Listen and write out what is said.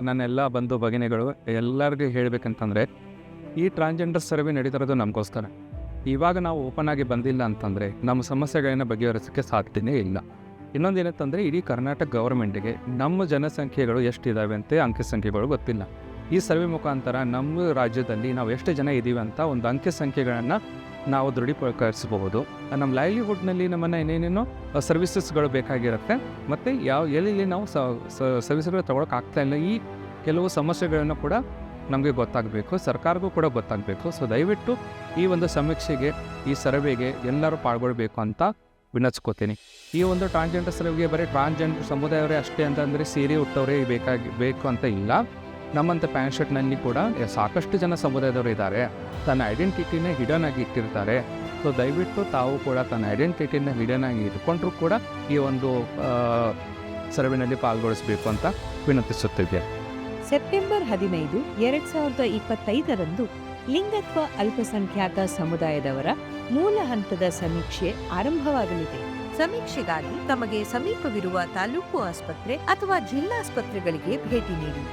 ನನ್ನೆಲ್ಲ ಬಂಧು ಭಗಿನಿಗಳು ಎಲ್ಲರಿಗೂ ಹೇಳಬೇಕಂತಂದರೆ, ಈ ಟ್ರಾನ್ಸ್ಜೆಂಡರ್ ಸರ್ವೆ ನಡೀತಿರೋದು ನಮಗೋಸ್ಕರ. ಇವಾಗ ನಾವು ಓಪನ್ ಆಗಿ ಬಂದಿಲ್ಲ ಅಂತಂದರೆ, ನಮ್ಮ ಸಮಸ್ಯೆಗಳನ್ನ ಬಗೆಹರಿಸೋಕ್ಕೆ ಸಾಧ್ಯನೇ ಇಲ್ಲ. ಇನ್ನೊಂದು ಏನಂತಂದರೆ, ಇಡೀ ಕರ್ನಾಟಕ ಗೌರ್ಮೆಂಟಿಗೆ ನಮ್ಮ ಜನಸಂಖ್ಯೆಗಳು ಎಷ್ಟಿದ್ದಾವೆ ಅಂತ ಅಂಕಿ ಸಂಖ್ಯೆಗಳು ಗೊತ್ತಿಲ್ಲ. ಈ ಸರ್ವೆ ಮುಖಾಂತರ ನಮ್ಮ ರಾಜ್ಯದಲ್ಲಿ ನಾವು ಎಷ್ಟು ಜನ ಇದ್ದೀವಿ ಅಂತ ಒಂದು ಅಂಕಿ ಸಂಖ್ಯೆಗಳನ್ನು ನಾವು ದೃಢೀಕರಿಸಬಹುದು. ನಮ್ಮ ಲೈವ್ಲಿಹುಡ್ನಲ್ಲಿ ನಮ್ಮನ್ನು ಏನೇನೇನೋ ಸರ್ವಿಸಸ್ಗಳು ಬೇಕಾಗಿರುತ್ತೆ. ಮತ್ತು ಯಾವ, ಎಲ್ಲೆಲ್ಲಿ ನಾವು ಸರ್ವಿಸ್ಗಳು ಆಗ್ತಾ ಇಲ್ಲ, ಈ ಕೆಲವು ಸಮಸ್ಯೆಗಳನ್ನು ಕೂಡ ನಮಗೆ ಗೊತ್ತಾಗಬೇಕು, ಸರ್ಕಾರಕ್ಕೂ ಕೂಡ ಗೊತ್ತಾಗಬೇಕು. ಸೊ ದಯವಿಟ್ಟು ಈ ಒಂದು ಸಮೀಕ್ಷೆಗೆ, ಈ ಸರ್ವೆಗೆ ಎಲ್ಲರೂ ಪಾಲ್ಗೊಳ್ಬೇಕು ಅಂತ ವಿನಚ್ಕೋತೀನಿ ಈ ಒಂದು ಟ್ರಾನ್ಸ್ಜೆಂಡರ್ ಸರ್ವೆಗೆ ಬರೀ ಟ್ರಾನ್ಸ್ಜೆಂಡರ್ ಸಮುದಾಯವರೇ ಅಷ್ಟೇ ಅಂತಂದರೆ ಸೀರೆ ಉಟ್ಟವರೇ ಬೇಕಾಗಿ, ಬೇಕು ಅಂತ ಇಲ್ಲ. ನಮ್ಮಂಥ ಪ್ಯಾಂಟ್ ಶರ್ಟ್ನಲ್ಲಿ ಕೂಡ ಸಾಕಷ್ಟು ಜನ ಸಮುದಾಯದವರು ಇದ್ದಾರೆ. ತನ್ನ ಐಡೆಂಟಿಟಿನ ಹಿಡನ್ ಆಗಿ ಇಟ್ಟಿರ್ತಾರೆ. ಸೊ ದಯವಿಟ್ಟು ತಾವು ಕೂಡ ತನ್ನ ಐಡೆಂಟಿಟಿನ ಹಿಡನ್ ಆಗಿ ಇಟ್ಕೊಂಡ್ರೂ ಕೂಡ ಈ ಒಂದು ಸರ್ವೆನಲ್ಲಿ ಪಾಲ್ಗೊಳಿಸಬೇಕು ಅಂತ ವಿನಂತಿಸುತ್ತಿದ್ದೆ ಸೆಪ್ಟೆಂಬರ್ ಹದಿನೈದು, ಎರಡ್ ಸಾವಿರದ ಇಪ್ಪತ್ತೈದರಂದು ಲಿಂಗತ್ವ ಅಲ್ಪಸಂಖ್ಯಾತ ಸಮುದಾಯದವರ ಮೂಲ ಹಂತದ ಸಮೀಕ್ಷೆ ಆರಂಭವಾಗಲಿದೆ. ಸಮೀಕ್ಷೆಗಾಗಿ ತಮಗೆ ಸಮೀಪವಿರುವ ತಾಲೂಕು ಆಸ್ಪತ್ರೆ ಅಥವಾ ಜಿಲ್ಲಾಸ್ಪತ್ರೆಗಳಿಗೆ ಭೇಟಿ ನೀಡಿ.